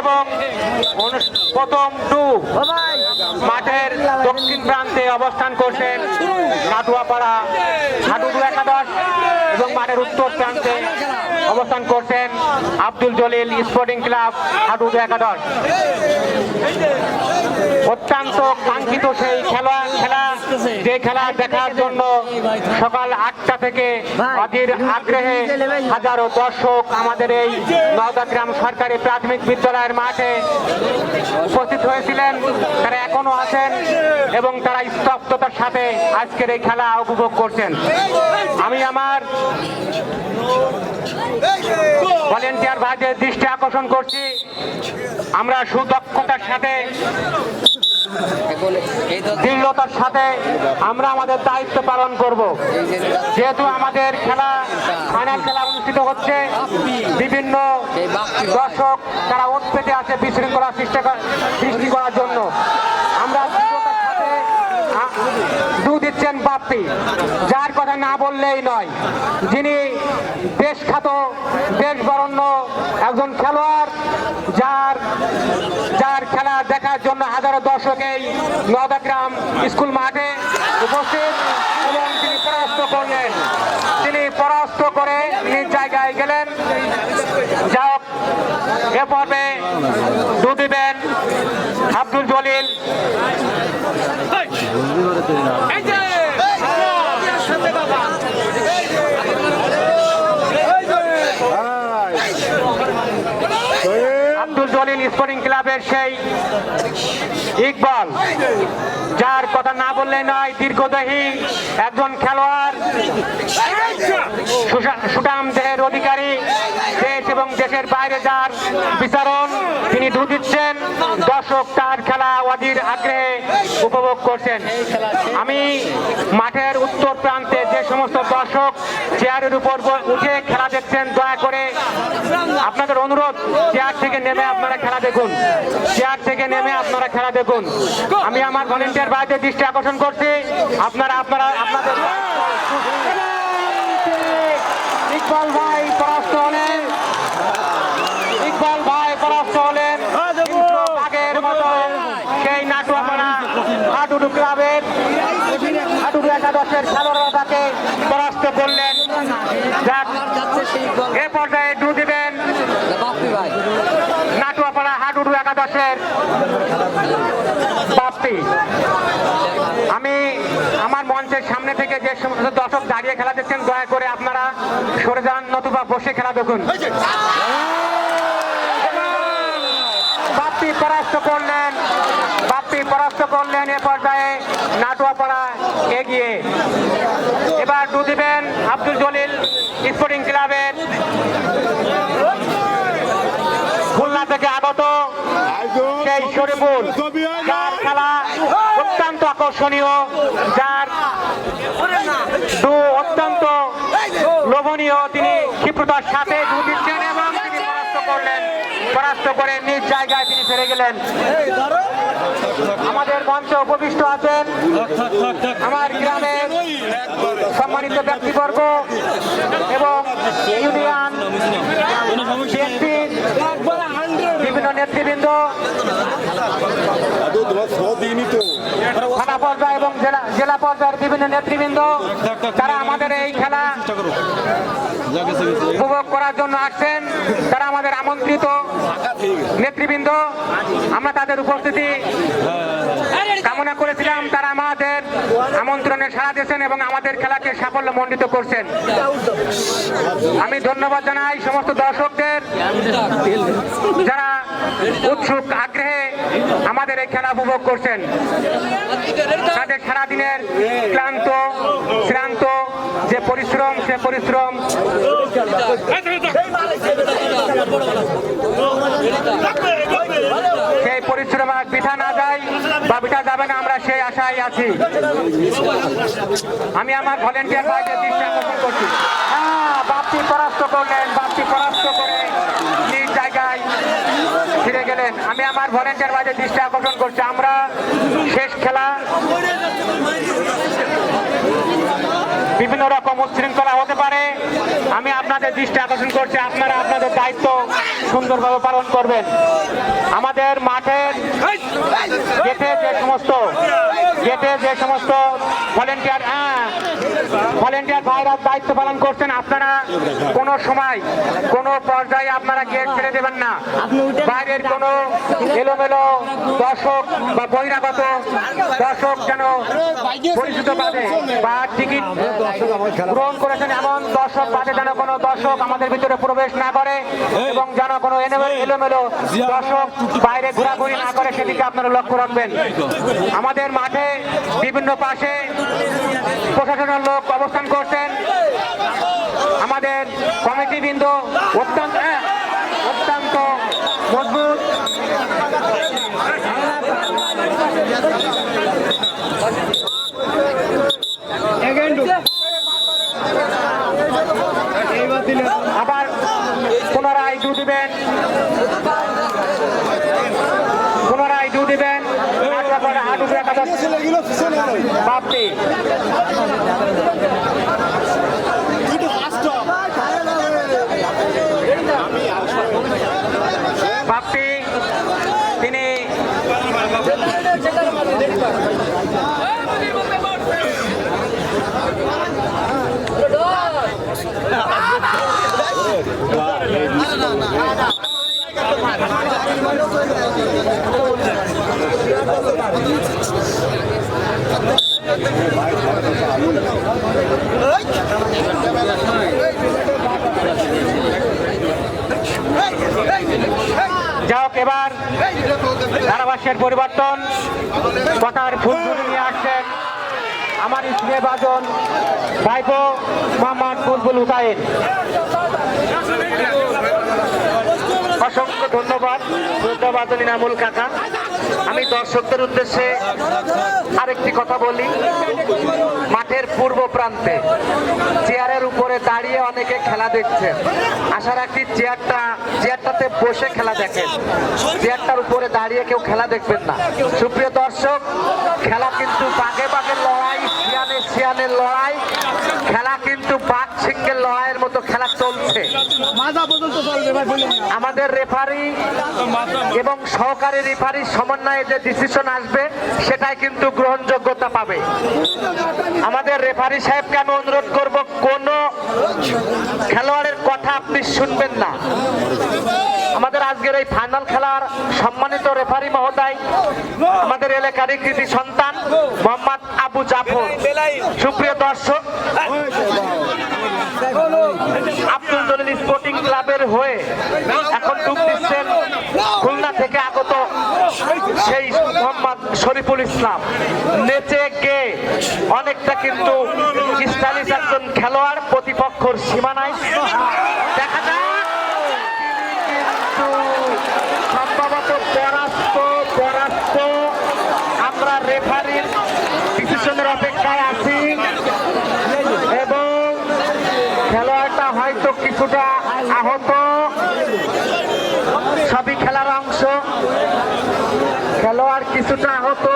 এবং প্রথম টু মাঠের দক্ষিণ প্রান্তে অবস্থান করছেন নাটুয়াপাড়া হাটুদু একাদশ। মাঠের উত্তর প্রান্তে অবস্থান করছেন আব্দুল জলিল স্পোর্টিং ক্লাব হাটুদু একাদশ। অত্যন্ত কাঙ্ক্ষিত সেই খেলা খেলা, যে খেলা দেখার জন্য সকাল আটটা থেকে অধীর আগ্রহে হাজারো দর্শক আমাদের এই নওদাগ্রাম সরকারি প্রাথমিক বিদ্যালয়ের মাঠে উপস্থিত হয়েছিলেন। তারা এখনও আছেন এবং তারা স্তব্ধতার সাথে আজকের এই খেলা উপভোগ করছেন। আমি আমার ভলেন্টিয়ার ভাইদের দৃষ্টি আকর্ষণ করছি। আমরা সুদক্ষতার সাথে, দৃঢ়তার সাথে আমরা আমাদের দায়িত্ব পালন করব। যেহেতু আমাদের খেলা ফাইনাল খেলা অনুষ্ঠিত হচ্ছে, বিভিন্ন দর্শক তারা উৎপেতে আছে বিশৃঙ্খলা সৃষ্টি করার জন্য। আমরা দৃঢ়তার সাথে দু দিচ্ছেন বাপ্পি। যার কথা না বললেই নয়, যিনি দেশ খ্যাত, দেশ বরণ্য একজন খেলোয়াড়, যার যার খেলা দেখার জন্য হাজারো দর্শক নদাগ্রাম স্কুল মাঠে উপস্থিত এবং তিনি পরাস্ত করলেন। তিনি পরাস্ত করে নিজ জায়গায় গেলেন। যা এ পর্বে দু দিবেন আব্দুল জলিল। জলিল স্পোর্টিং ক্লাবের সেই ইকবাল, যার কথা না বললে নয়, দীর্ঘদেহী একজন খেলোয়াড় দেহের অধিকারী, দেশ এবং দেশের বাইরে যার বিচারণ তিনি দিচ্ছেন। দর্শক তার খেলা অধীর আগ্রহে উপভোগ করছেন। আমি মাঠের উত্তর প্রান্তে যে সমস্ত দর্শক চেয়ারের উপর উঠে খেলা দেখছেন, দয়া করে আপনাদের অনুরোধ, চেয়ার থেকে নেমে আপনারা খেলা দেখুন। চেয়ার থেকে নেমে আপনারা খেলা দেখুন। আমি আমার ভলেন্টিয়ার ভাইদের দৃষ্টি আকর্ষণ করছি। আপনারা আপনারা, আপনাদের ইকবাল ভাই পরাস্ত হলেন। ইকবাল ভাই পরাস্ত হলেন। আগের মতো সেই নাটুয়াপাড়া হাডুডু ক্লাবের হাডুডু একাদশের খেলোয়াড়রা তাকে পরাস্ত করলেন। এ পর্যায়ে ডু দিবেন। নাটুয়াপাড়া হাডুডু একাদশের বাপ্পি আমি আমার মঞ্চের সামনে থেকে যে সমস্ত দর্শক দাঁড়িয়ে খেলা দেখছেন দয়া করে আপনারা সরে যান নতুবা বসে খেলা দেখুন। বাপ্পি পরাস্ত করলেন বাপ্পি পরাস্ত করলেন এ পর্যায়ে নাটুয়াপাড়া এগিয়ে। এবার ডু দিবেন আব্দুল জলিল স্পোর্টিং ক্লাবের। খুলনা থেকে আগত সেই শরীফুল খেলা অত্যন্ত আকর্ষণীয় যার দু অত্যন্ত লোভনীয় তিনি ক্ষিপ্রতার সাথে দিচ্ছেন এবং তিনি পরাস্ত করলেন। পরাস্ত করে নিজ জায়গায় তিনি ফিরে গেলেন। আমাদের মঞ্চে উপবিষ্ট আছেন আমার গ্রামের সম্মানিত ব্যক্তিবর্গ এবং ইউনিয়ন বিভিন্ন নেতৃবৃন্দ। থানা পর্যায়ে এবং জেলা জেলা পর্যায়ের বিভিন্ন নেতৃবৃন্দ তারা আমাদের এই খেলা উপভোগ করার জন্য আসছেন তারা আমাদের আমন্ত্রিত নেতৃবৃন্দ। আমরা তাদের উপস্থিতি কামনা করেছিলাম। তারা আমাদের আমন্ত্রণে সাড়া দিয়েছেন এবং আমাদের খেলাকে সাফল্য মণ্ডিত করছেন। আমি ধন্যবাদ জানাই সমস্ত দর্শকদের যারা উৎসুক, আগ্রহে আমাদের এই খেলা উপভোগ করছেন। তাদের সারাদিনের ক্লান্ত, শ্রান্ত যে পরিশ্রম, সে পরিশ্রম সেই পরিশ্রম পিঠা না যায়, বা পিঠা যাবে না, আমরা সেই আশায় আছি। আমি আমার ভলেন্টিয়ার ভাইদের দৃষ্টি আকর্ষণ করছি। হ্যাঁ বাপটি পরাস্ত করলেন, বাপটি পরাস্ত করে নিজ জায়গায় ফিরে গেলেন। আমি আমার ভলেন্টিয়ার ভাইদের দৃষ্টি আকর্ষণ করছি। আমরা শেষ খেলা বিভিন্ন রকম উচ্ছৃঙ্খলা হতে পারে। আমি আপনাদের দৃষ্টি আকর্ষণ করছি। আপনারা আপনাদের দায়িত্ব সুন্দরভাবে পালন করবেন। আমাদের মাঠের গেটে যে সমস্ত গেটে যে সমস্ত ভলেন্টিয়ার হ্যাঁ ভলেন্টিয়ার ভাইরা দায়িত্ব পালন করছেন আপনারা কোনো সময় কোনো পর্যায়ে আপনারা গেট ছেড়ে দেবেন না। বাইরের কোনো এলোমেলো দর্শক বা বহিরাগত দর্শক যেন পরিচিত বাদে বা টিকিট গ্রহণ করেছেন এমন দর্শক বাদে যেন কোনো দর্শক আমাদের ভিতরে প্রবেশ না করে এবং যেন কোনো এলোমেলো দর্শক বাইরে ঘোরাঘুরি না করে সেদিকে আপনারা লক্ষ্য রাখবেন। আমাদের মাঠে বিভিন্ন পাশে প্রশাসনের লোক অবস্থান করছেন। আমাদের কমিটি বৃন্দ অত্যন্ত হ্যাঁ, অত্যন্ত মজবুত। আবার পুনরায় দু দিবেন Papi. যাওক এবার ধারাভাষ্যের পরিবর্তন। কথার ফুলগুলি নিয়ে আসছেন আমার স্ত্রী বাজন ভাইপো মোহাম্মদ বুলবুল হুসাইন। অসংখ্য ধন্যবাদ। ধন্যবাদ নামুল কাকা। আমি দর্শকদের উদ্দেশ্যে আরেকটি কথা বলি। মাঠের পূর্ব প্রান্তে চেয়ারের উপরে দাঁড়িয়ে অনেকে খেলা দেখছেন। আশা রাখি চেয়ারটা, চেয়ারটাতে বসে খেলা দেখেন। চেয়ারটার উপরে দাঁড়িয়ে কেউ খেলা দেখবেন না। সুপ্রিয় দর্শক, খেলা কিন্তু বাঘে বাঘের লড়াই শিয়ানে শিয়ানের লড়াই খেলা কিন্তু বাঘ সিংহের লড়াইয়ের মতো খেলা চলছে আমাদের রেফারি এবং সহকারী রেফারির সমন্বয়ে যে ডিসিশন আসবে, সেটাই কিন্তু গ্রহণযোগ্যতা পাবে। আমাদের রেফারি সাহেবকে আমি অনুরোধ করব, কোন খেলোয়াড়ের কথা আপনি শুনবেন না। আমাদের আজকের এই ফাইনাল খেলার সম্মানিত রেফারি মহোদয়, আমাদের এলাকারই কৃতি সন্তান মোহাম্মদ আবু জাফর। সুপ্রিয় দর্শক আব্দুল জলিল স্পোর্টিং ক্লাবের হয়ে এখন ডুব দিচ্ছেন খুলনা থেকে আগত সেই মোহাম্মদ শরীফুল ইসলাম। নেচে গে অনেকটা কিন্তু স্টাইলিশ একজন খেলোয়াড়, প্রতিপক্ষর সীমানায় দেখা কিন্তু সম্ভবত পরাস্ত পরাস্ত আমরা রেফারির ডিসিশনের অপেক্ষায় আছি এবং খেলোয়াড়টা হয়তো কিছুটা আহত। সবই খেলার অংশ। খেলোয়াড় কিছুটা আহত।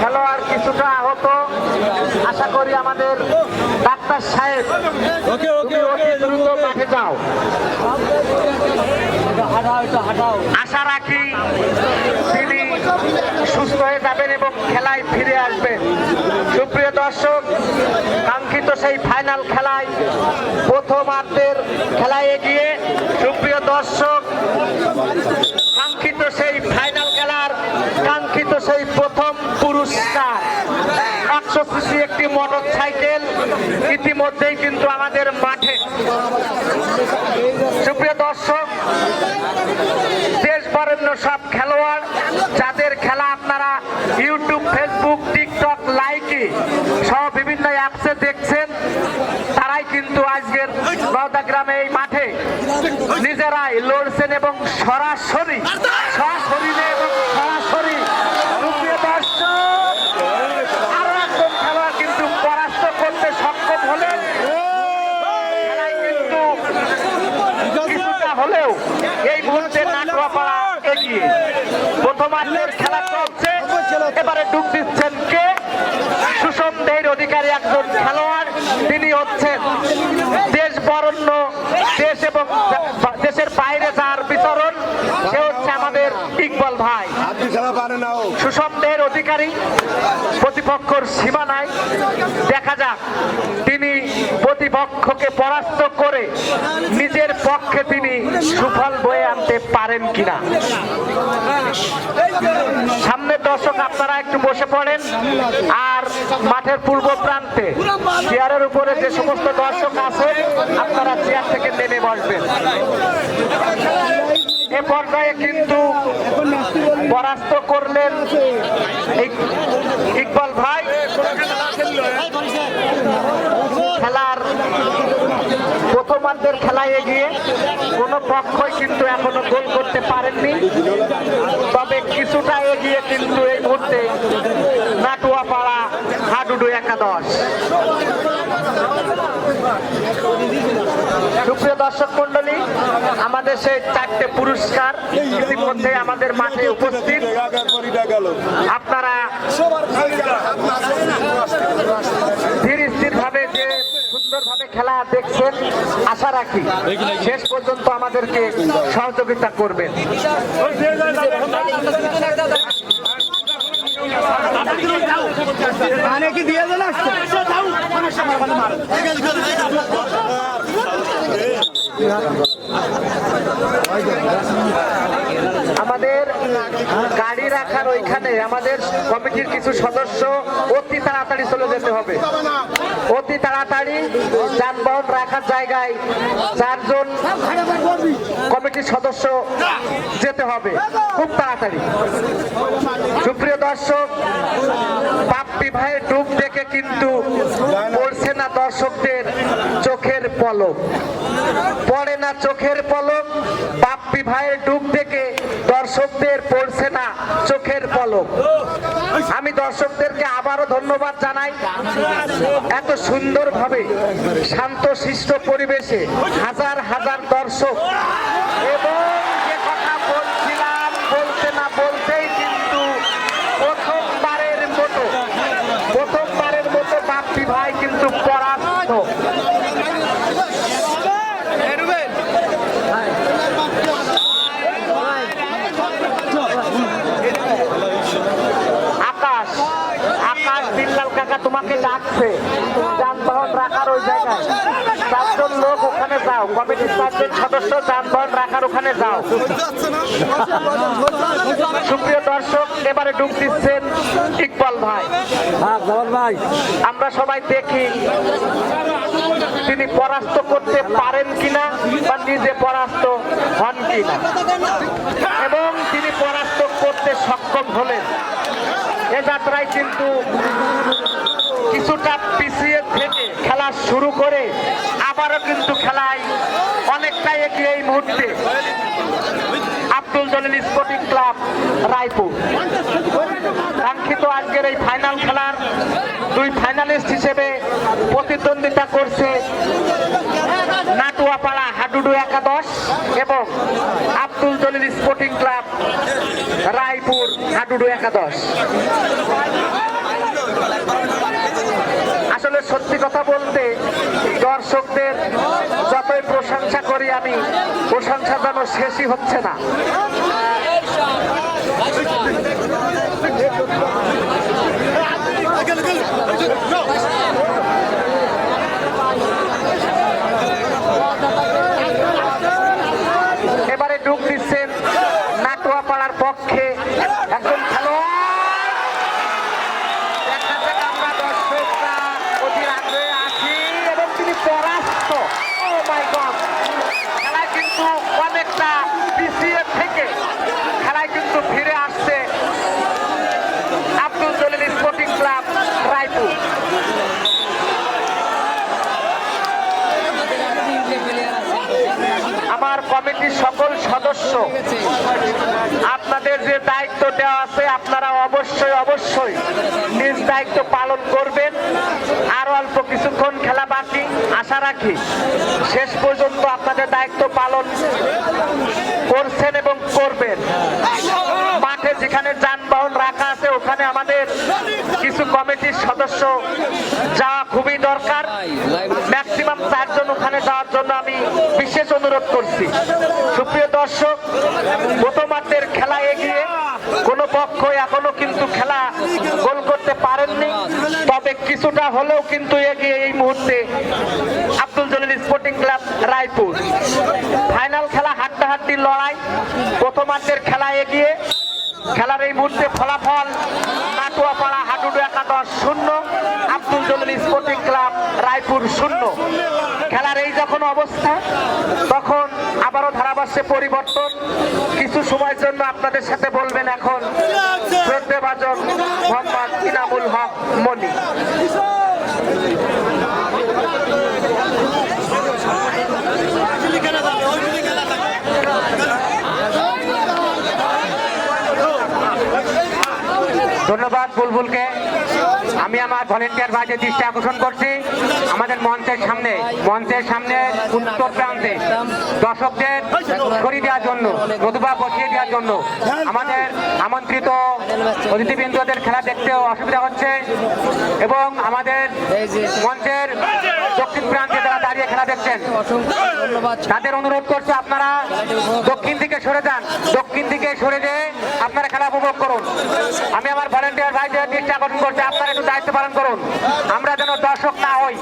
খেলোয়াড় কিছুটা আহত। আশা করি আমাদের ডাক্তার সাহেব দ্রুত মাঠে যাও। আশা রাখি তিনি সুস্থ হয়ে যাবেন এবং খেলায় ফিরে আসবেন। সুপ্রিয় দর্শক সেই ফাইনাল খেলায় প্রথমার্ধের খেলায় এগিয়ে সুপ্রিয় দর্শক সেই ফাইনাল খেলার সেই প্রথম পুরস্কার। একশো সিসি একটি মোটর সাইকেল ইতিমধ্যেই কিন্তু আমাদের মাঠে। সুপ্রিয় দর্শক দেশ বরেণ্য সব খেলোয়াড় যাদের খেলা আপনারা ইউটিউব ফেসবুক টিকটক লাইকে সহ বিভিন্ন অ্যাপসে দেখছেন তারাই কিন্তু আজকের নওদা গ্রামে এই মাঠে নিজেরাই লড়ছেন এবং সরাসরি সরাসরি এবং কিন্তু পরাস্ত করতে সক্ষম হলেও এই খেলা এবারে ডুব দিচ্ছেন কে সুষম অধিকারী একজন খেলোয়াড় তিনি হচ্ছেন দেশ বরণ্য দেশ এবং দেশের বাইরে যার বিতরণ সে হচ্ছে আমাদের ইকবাল ভাই। সুষমদের অধিকারী প্রতিপক্ষর সীমানায় দেখা যাক। তিনি প্রতিপক্ষকে পরাস্ত করে নিজের পক্ষে তিনি সুফল বয়ে আনতে পারেন কিনা। সামনের দর্শক, আপনারা একটু বসে পড়েন। আর মাঠের পূর্ব প্রান্তে চেয়ারের উপরে যে সমস্ত দর্শক আছে আপনারা চেয়ার থেকে নেমে বসবেন। এ পর্যায়ে কিন্তু পরাস্ত করলেন ইক- ইকবাল ভাই। খেলার প্রথমার্ধের খেলায় এগিয়ে কোনো পক্ষই কিন্তু এখনও গোল করতে পারেননি। তবে কিছুটা এগিয়ে কিন্তু এই মুহূর্তে নাটুয়াপাড়া হাডুডু একাদশ। সুপ্রিয় দর্শক মন্ডলী আমাদের সেই চারটে পুরস্কার ইতিমধ্যে আমাদের মাঠে উপস্থিত। আপনারা ধীর স্থির ভাবে খেলা দেখছেন, আশা রাখি শেষ পর্যন্ত আমাদেরকে সহযোগিতা করবেন। মানে কি দিয়ে দেন আসছে? আমাদের গাড়ি রাখার ওইখানে আমাদের কমিটির কিছু সদস্য অতি তাড়াতাড়ি চলে যেতে হবে। অতি তাড়াতাড়ি যানবাহন রাখার জায়গায় চারজন কমিটির সদস্য যেতে হবে। খুব তাড়াতাড়ি। সুপ্রিয় দর্শক, বাপ্পি ভাইয়ের ডুব দেখে কিন্তু পড়ছে না দর্শকদের চোখের পলক। পড়ে না চোখের পলক, বাপ্পি ভাইয়ের ডুব থেকে দর্শকদের পড়ছে না চোখের পলক। আমি দর্শকদেরকে আবারও ধন্যবাদ জানাই। এত সুন্দরভাবে শান্ত শিষ্ট পরিবেশে হাজার হাজার দর্শক। এবং যে কথা বলছিলাম, বলতে না বলতেই কিন্তু প্রথমবারের মতো প্রথমবারের মতো বাপ্পি ভাই কিন্তু পরাস্ত আকাশ আকাশ বিল্লাল কাকা তোমাকে ডাকছে। যানবাহন রাখার ওই জায়গায়। চারজন লোক ওখানে যাও। কমিটির চারজন সদস্য যানবাহন রাখার ওখানে যাও। সুপ্রিয় দর্শক এবারে ডুব দিচ্ছেন ইকবাল ভাই। ভাই। আমরা সবাই দেখি তিনি পরাস্ত করতে পারেন কিনা বা নিজে পরাস্ত হন কিনা। এবং তিনি পরাস্ত করতে সক্ষম হলেন। এ যাত্রায় কিন্তু কিছুটা পিছিয়ে থেকে খেলা শুরু করে আবারও কিন্তু খেলায় অনেকটাই এগিয়ে এই মুহূর্তে আব্দুল জলিল স্পোর্টিং ক্লাব, রায়পুর। কাঙ্ক্ষিত আজকের এই ফাইনাল খেলার দুই ফাইনালিস্ট হিসেবে প্রতিদ্বন্দ্বিতা করছে নাটুয়াপাড়া হাডুডু একাদশ এবং আব্দুল জলিল স্পোর্টিং ক্লাব, রায়পুর হাডুডু একাদশ আসলে সত্যি কথা বলতে দর্শকদের যতই প্রশংসা করি আমি প্রশংসা যেন শেষই হচ্ছে না ডুব দিচ্ছেন নাটুয়াপাড়ার পক্ষে একজন খেলোয়াড় দেখা যাক আমরা দর্শকরা অধীর আগ্রহে আছি এবং তিনি পরাস্ত ও মাই গড খেলায় কিন্তু অনেকটা পিছিয়ে থেকে খেলায় কিন্তু ফিরে আসছে আব্দুল জলিল স্পোর্টিং ক্লাব রায়পুর আমার কমিটির সকল সদস্য, আপনাদের যে দায়িত্ব দেওয়া আছে আপনারা অবশ্যই অবশ্যই নিজ দায়িত্ব পালন করবেন। আর অল্প কিছুক্ষণ খেলা বাকি, আশা রাখি শেষ পর্যন্ত আপনাদের দায়িত্ব পালন করছেন এবং করবেন। যেখানে যানবাহন রাখা আছে, ওখানে আমাদের কিছু কমিটির সদস্য যাওয়া খুবই দরকার। ম্যাক্সিমাম চারজন ওখানে যাওয়ার জন্য আমি বিশেষ অনুরোধ করছি। সুপ্রিয় দর্শক, প্রথমার্ধের খেলা এগিয়ে কোনো পক্ষ এখনও কিন্তু খেলা গোল করতে পারেননি। তবে কিছুটা হলেও কিন্তু এগিয়ে এই মুহূর্তে Abdul Jalil sporting club Raipur. Final খেলা হাড্ডাহাড্ডি লড়াই, প্রথমার্ধের খেলা এগিয়ে খেলার এই মুহূর্তে ফলাফল কাটুয়াপাড়া হাডুডু একাদশ শূন্য, আব্দুল জলিল স্পোর্টিং ক্লাব রায়পুর শূন্য। খেলার এই যখন অবস্থা, তখন আবারও ধারাভাষ্যে পরিবর্তন। কিছু সময়ের জন্য আপনাদের সাথে বলবেন এখন শ্রদ্ধেভাজন মোহাম্মদ ইনামুল হক মনি। ধন্যবাদ বুলবুলকে। আমি আমার ভলেন্টিয়ার ভাইদের দৃষ্টি আকর্ষণ করছি। আমাদের মঞ্চের সামনে মঞ্চের সামনে উত্তর প্রান্তে দর্শকদের দেওয়ার জন্য নতুবা বসিয়ে দেওয়ার জন্য। আমাদের আমন্ত্রিত অতিথিবৃন্দদের খেলা দেখতেও অসুবিধা হচ্ছে এবং আমাদের মঞ্চের দক্ষিণ প্রান্তে যারা দাঁড়িয়ে খেলা দেখছেন তাদের অনুরোধ করছে আপনারা দক্ষিণ দিকে সরে যান। দক্ষিণ দিকে সরে যেয়ে আপনারা খেলা উপভোগ করুন। আমি আমার ভলেন্টিয়ার ভাইদের দৃষ্টি আকর্ষণ করছি আপনারা একটু দায়িত্ব পালন করুন। আমরা যেন দর্শক না হই।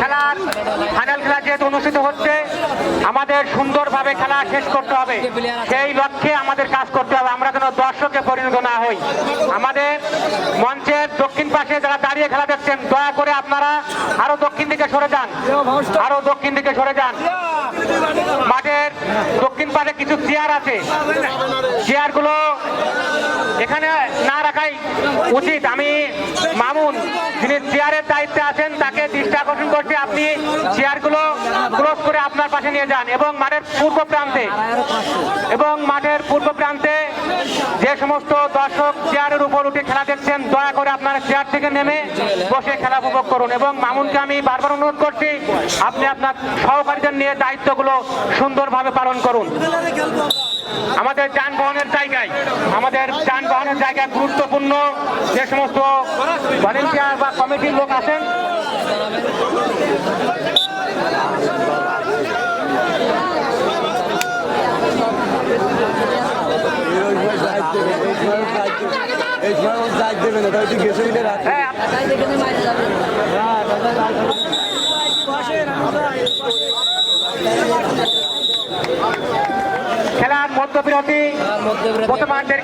খেলার ফাইনাল খেলা যেহেতু অনুষ্ঠিত হচ্ছে আমাদের সুন্দরভাবে খেলা শেষ করতে হবে। সেই লক্ষ্যে আমাদের কাজ করতে হবে। আমরা যেন দর্শকে পরিণত না হই। আমাদের মঞ্চের দক্ষিণ পাশে যারা দাঁড়িয়ে খেলা দেখছেন, দয়া করে আপনারা আরও দক্ষিণ দিকে সরে যান। আরও দক্ষিণ দিকে সরে যান। মাঠের দক্ষিণ পাশে কিছু চেয়ার আছে। চেয়ারগুলো এখানে না রাখাই উচিত। আমি মামুন চেয়ারের দায়িত্বে আছেন, তাকে দৃষ্টি আকর্ষণ করছি আপনি চেয়ারগুলো ক্লোজ করে আপনার পাশে নিয়ে যান এবং মাঠের পূর্ব প্রান্তে এবং মাঠের পূর্ব প্রান্তে যে সমস্ত দর্শক চেয়ারের উপর উঠে খেলা দেখছেন, দয়া করে আপনারা চেয়ার থেকে নেমে বসে খেলা উপভোগ করুন এবং মামুনকে আমি বারবার অনুরোধ করছি, আপনি আপনার সহকারীদের নিয়ে দায়িত্বগুলো সুন্দরভাবে পালন করুন। আমাদের যানবাহনের জায়গায় আমাদের যানবাহনের জায়গায় গুরুত্বপূর্ণ যে সমস্ত ভলেন্টিয়ার বা কমিটির লোক আছেন হ্যাঁ মধ্যবিরতি। প্রথমার্ধের